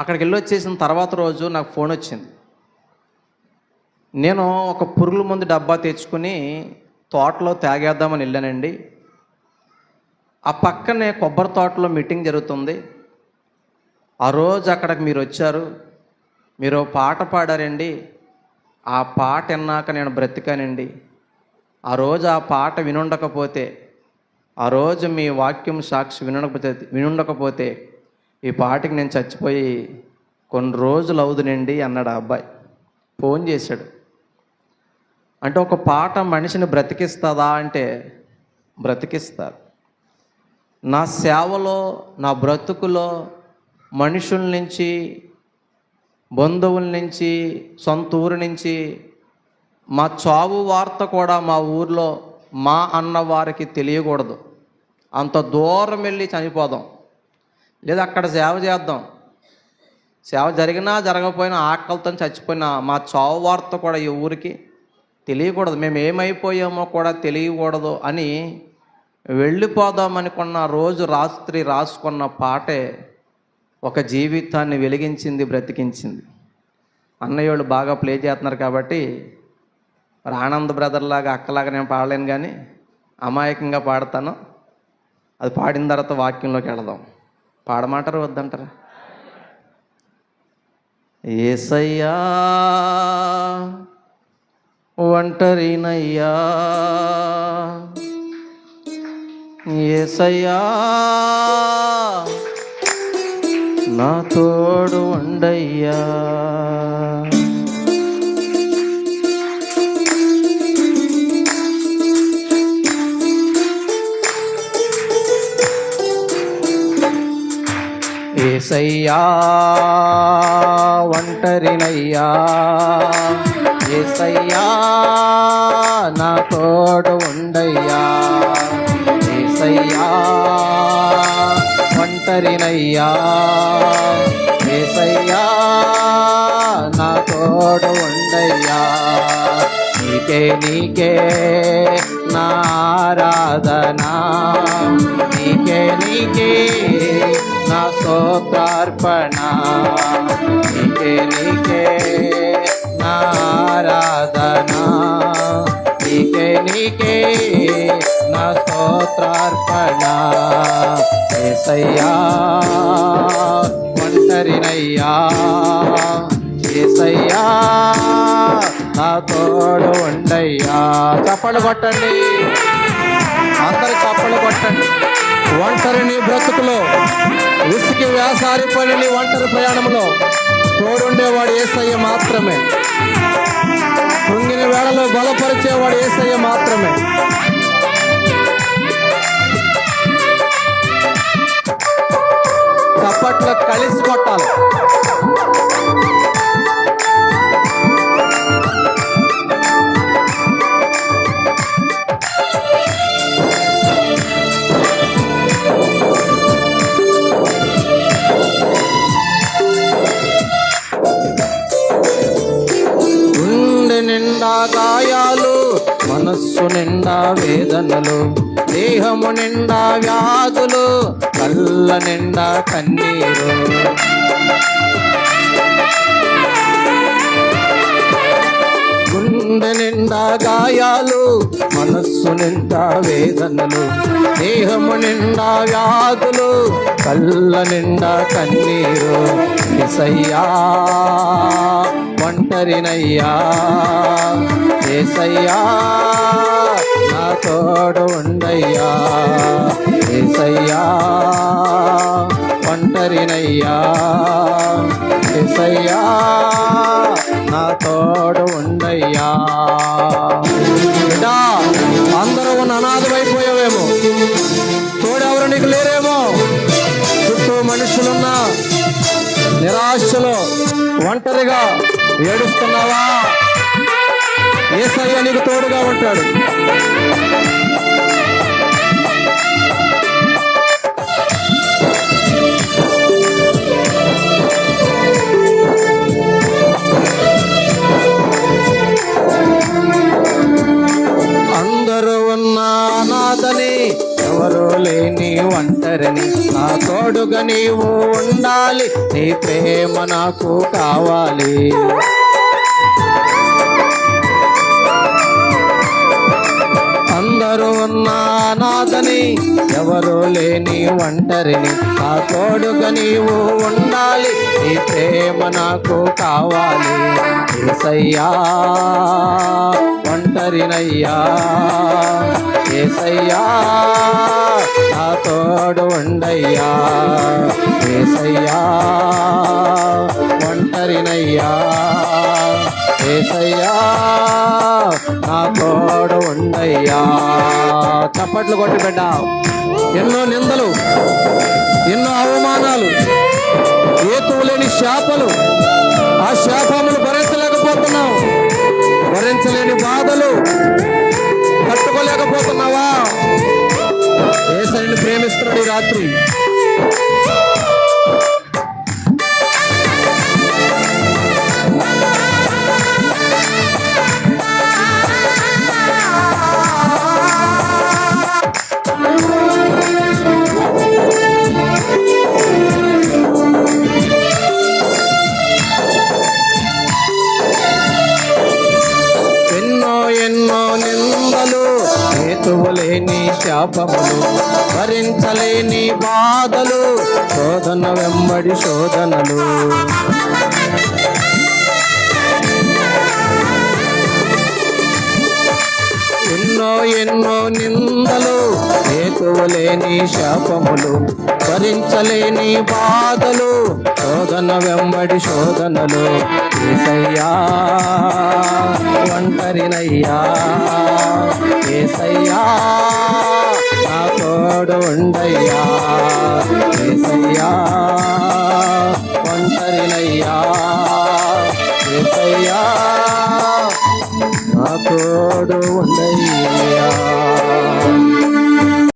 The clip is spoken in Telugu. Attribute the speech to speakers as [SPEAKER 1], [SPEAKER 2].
[SPEAKER 1] అక్కడికి వెళ్ళి వచ్చేసిన తర్వాత రోజు నాకు ఫోన్ వచ్చింది. నేను ఒక పురుగుల మందు డబ్బా తెచ్చుకుని తోటలో తాగేద్దామని వెళ్ళానండి. ఆ పక్కనే కొబ్బరి తోటలో మీటింగ్ జరుగుతుంది. ఆ రోజు అక్కడికి మీరు వచ్చారు. మీరు పాట పాడారండి. ఆ పాట విన్నాక నేను బ్రతికానండి. ఆ రోజు ఆ పాట వినుండకపోతే ఆ రోజు మీ వాక్యం సాక్షి వినకపోతే వినుండకపోతే ఈ పాటకి నేను చచ్చిపోయి కొన్ని రోజులు అవుదునండి అన్నాడు ఆ అబ్బాయి. ఫోన్ చేశాడు. అంటే ఒక పాట మనిషిని బ్రతికిస్తుందా అంటే బ్రతికిస్తారు. నా సేవలో నా బ్రతుకులో మనుషుల నుంచి బంధువుల నుంచి సొంత ఊరు నుంచి మా చావు వార్త కూడా మా ఊర్లో మా అన్న వారికి తెలియకూడదు. అంత దూరం వెళ్ళి చనిపోదాం. లేదా అక్కడ సేవ చేద్దాం. సేవ జరిగినా జరగకపోయినా ఆకలితో చచ్చిపోయినా మా చావు వార్త కూడా ఈ ఊరికి తెలియకూడదు. మేము ఏమైపోయామో కూడా తెలియకూడదు అని వెళ్ళిపోదాం అనుకున్న రోజు రాత్రి రాసుకున్న పాటే ఒక జీవితాన్ని వెలిగించింది బ్రతికించింది. అన్నయ్యోళ్ళు బాగా ప్లే చేస్తున్నారు కాబట్టి మరి ఆనంద్ అక్కలాగా నేను పాడలేను కానీ అమాయకంగా పాడతాను. అది పాడిన తర్వాత వాక్యంలోకి వెళదాం. పాడమాటారు వద్దంటారా? ఏసయ్యా ఒంటరినయ్యా. ఏసయ్యా నా తోడు వండయ్యా ఏసయ్యా ఒంటరినయ్యా. ఏసయ్యా నా తోడు ఉండయ్యా. ఏసయ్యా ఒంటరినయ్యా. ఏసయ్యా నా తోడు ఉండయ్యా. నీకే నీకే నా ఆరాధనా. నీకే నీకే నా స్తోత్రార్పణ. నీకే నీకే నా ఆరాధనా. నీకే నీకే నా స్తోత్రార్పణ. ఏసయ్యా ఒంటరినయ్యా. ఏసయ్యా నా తోడు ఉండయ్యా చప్పలు కొట్టండి. ఒంటరి నీ బ్రతుకులో ఉసికి వ్యాసారి పనిని ఒంటరి ప్రయాణంలో తోడుండేవాడు ఏసయ్య మాత్రమే. కృంగిన వేళలో బలపరిచేవాడు ఏసయ్య మాత్రమే. నిండా గాయాలు మనస్సు నిండా వేదనలు దేహము నిండా వ్యాధులు కళ్ళ నిండా కన్నీరు. గుండె నిండా గాయాలు మనస్సు నిండా వేదనలు దేహము నిండా వ్యాధులు కళ్ళ నిండా కన్నీరు. ఎసయ్యా ఒంటరినయ్యా. ఏసయ్యా నా తోడు ఉండయ్యా. ఏసయ్యా ఒంటరినయ్యా. ఏసయ్యా నా తోడు ఉండయ్యా. బిడ్డా, అందరూ ఉన్న అనాథమైపోయావేమో తోడెవరు నీకు లేరేమో? చుట్టూ మనుషులున్నా నిరాశలో ఒంటరిగా ఏడుస్తున్నావా? ఏసయ్య నీకు తోడుగా ఉంటాడు. లేని ఒంటరిని నా తోడుగా నీవు ఉండాలి. నీ ప్రేమ నాకు కావాలి. ఉన్నా నాదని ఎవరు లేని ఒంటరిని. నా తోడుగా నీవు ఉండాలి నీ ప్రేమ నాకు కావాలి. ఏసయ్యా ఒంటరినయ్యా. ఏసయ్యా నా తోడు ఉండయ్యా. ఏసయ్యా ఒంటరినయ్యా. ఏసయ్యా నా తోడు చప్పట్లు కొట్టి బిడ్డ ఎన్నో నిందలు ఎన్నో అవమానాలు ఏతువు లేని శాపలు ఆ శాపములు భరించలేకపోతున్నావు. భరించలేని బాధలు తట్టుకోలేకపోతున్నావా? ఏసరిని ప్రేమిస్తున్నాడు ఈ రాత్రి. హేతువులేని శాపములు భరించలేని బాధలు శోధన వెంబడి శోధనలు. ఎన్నో ఎన్నో నిందలు హేతువులేని శాపములు. భరించలేని బాధలు శోధన వెంబడి శోధనలు ఏసయ్యా ఒంటరినయ్యా ఏసయ్యా నా తోడు ఉండయ్యా ఏసయ్యా ఒంటరినయ్యా ఏసయ్యా నా తోడు ఉండయ్యా.